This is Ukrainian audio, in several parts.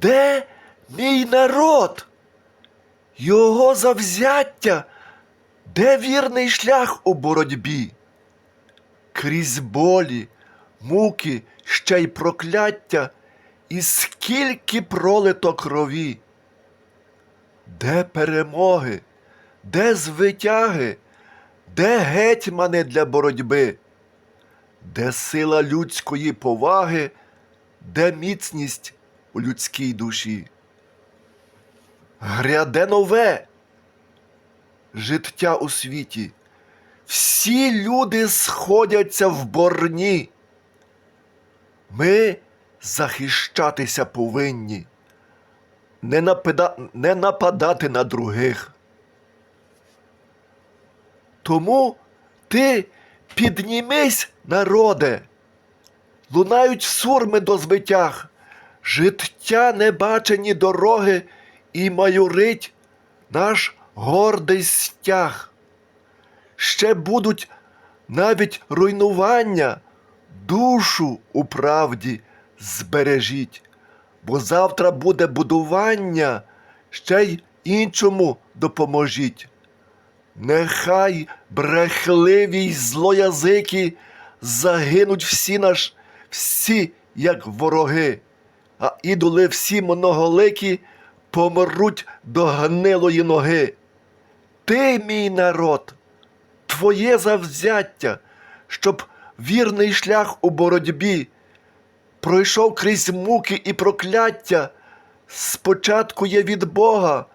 Де мій народ? Його завзяття, де вірний шлях у боротьбі? Крізь болі, муки, ще й прокляття, і скільки пролито крові. Де перемоги, де звитяги, де гетьмани для боротьби, де сила людської поваги, де міцність у людській душі? Гряде нове життя у світі. Всі люди сходяться в борні. Ми захищатися повинні, не, напада... не нападати на других. Тому ти піднімись, народе, лунають сурми до звитяг, життя небачені дороги і майорить наш гордий стяг. Ще будуть навіть руйнування, душу у правді збережіть, бо завтра буде будування, ще й іншому допоможіть. Нехай брехливі й злоязики загинуть всі наш, всі, як вороги, а ідоли всі моноголики помруть до гнилої ноги. Ти, мій народ, твоє завзяття, щоб вірний шлях у боротьбі пройшов крізь муки і прокляття, спочатку є від Бога,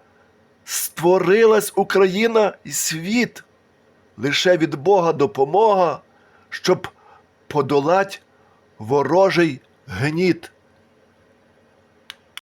створилась Україна і світ, лише від Бога допомога, щоб подолать ворожий гніт.